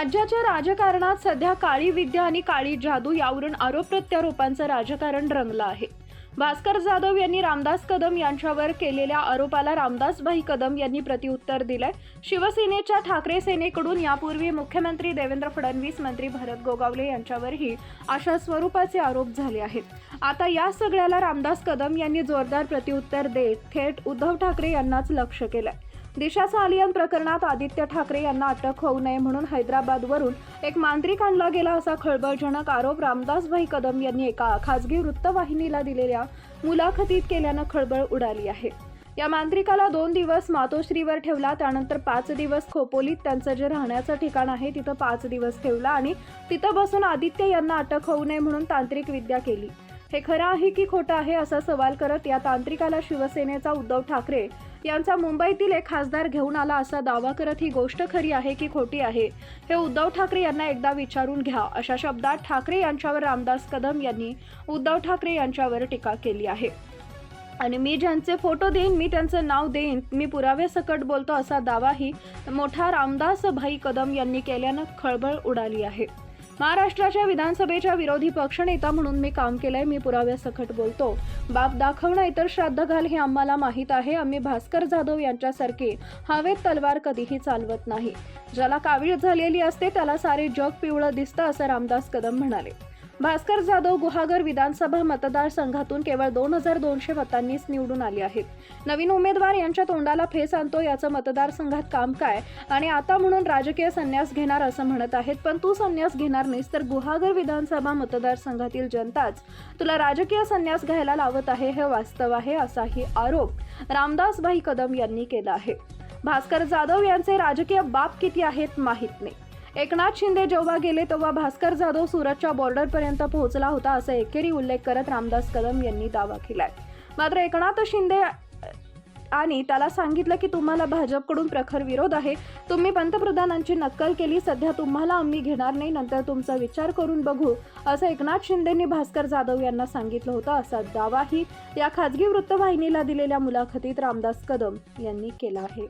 राज्याच्या राजकारणात सध्या काळी विद्या आणि काळी जादू यावरून आरोप प्रत्यारोपांचं राजकारण रंगलं आहे. भास्कर जाधव यांनी रामदास कदम यांच्यावर केलेल्या आरोपाला रामदासभाई कदम यांनी प्रतिउत्तर दिलंय. शिवसेनेच्या ठाकरे सेनेकडून यापूर्वी मुख्यमंत्री देवेंद्र फडणवीस मंत्री भरत गोगावले यांच्यावरही अशा स्वरूपाचे आरोप झाले आहेत. आता या सगळ्याला रामदास कदम यांनी जोरदार प्रतिउत्तर देत थेट उद्धव ठाकरे यांनाच लक्ष केलंय. दिशा सालियन प्रकरणात आदित्य ठाकरे यांना अटक होऊ नये म्हणून हैदराबादवरून एक मांत्रिक आणला गेला असा खळबळजनक आरोप रामदासभाई कदम यांनी एका खासगी वृत्तवाहिनीला दिलेल्या मुलाखतीत केल्यानं खळबळ उडाली आहे. या मांत्रिकाला दोन दिवस मातोश्रीवर ठेवला त्यानंतर पाच दिवस खोपोलीत त्यांचं जे राहण्याचं ठिकाण आहे तिथं पाच दिवस ठेवला आणि तिथं बसून आदित्य यांना अटक होऊ नये म्हणून तांत्रिक विद्या केली. हे खरं आहे की खोटं आहे असा सवाल करत या तांत्रिकाला शिवसेनेचा उद्धव ठाकरे यांचा मुंबईतील एक खासदार घेऊन आला असा दावा करत ही गोष्ट खरी आहे की खोटी आहे हे उद्धव ठाकरे यांना एकदा विचारून घ्या अशा शब्दात ठाकरे यांच्यावर रामदास कदम यांनी उद्धव ठाकरे यांच्यावर टीका केली आहे. आणि मी ज्यांचे फोटो देईन मी त्यांचं नाव देईन मी पुराव्यासकट बोलतो असा दावाही मोठा रामदास भाई कदम यांनी केल्यानं खळबळ उडाली आहे. महाराष्ट्राच्या विधानसभेच्या विरोधी पक्षनेता म्हणून मी काम केलंय मी पुराव्यासकट बोलतो. बाप दाखवणं इतर श्राद्ध घाल हे आम्हाला माहीत आहे. आम्ही भास्कर जाधव यांच्यासारखे हवेत तलवार कधीही चालवत नाही. ज्याला कावीळ झालेली असते त्याला सारे जग पिवळं दिसतं असं रामदास कदम म्हणाले. भास्कर जाधव गुहागर विधानसभा मतदारसंघातून केवळ दोन हजार दोनशे मतांनीच निवडून आले आहेत. नवीन उमेदवार यांच्या तोंडाला फेस आणतो याचं मतदारसंघात काम काय आणि आता म्हणून राजकीय संन्यास घेणार असं म्हणत आहेत. पण तू संन्यास घेणार नाहीस तर गुहागर विधानसभा मतदारसंघातील जनताच तुला राजकीय संन्यास घ्यायला लावत आहे हे वास्तव आहे असाही आरोप रामदासभाई कदम यांनी केला आहे. भास्कर जाधव यांचे राजकीय बाप किती आहेत माहीत नाही. एकनाथ शिंदे जेव्हा गेले तेव्हा भास्कर जाधव सुरतच्या बॉर्डरपर्यंत पोहोचला होता असा एकेरी उल्लेख करत रामदास कदम यांनी दावा केलाय. मात्र एकनाथ शिंदे आणि त्याला सांगितलं की तुम्हाला भाजपकडून प्रखर विरोध आहे. तुम्ही पंतप्रधानांची नक्कल केली. सध्या तुम्हाला आम्ही घेणार नाही. नंतर तुमचा विचार करून बघू असं एकनाथ शिंदेंनी भास्कर जाधव यांना सांगितलं होतं असा दावाही या खाजगी वृत्तवाहिनीला दिलेल्या मुलाखतीत रामदास कदम यांनी केला आहे.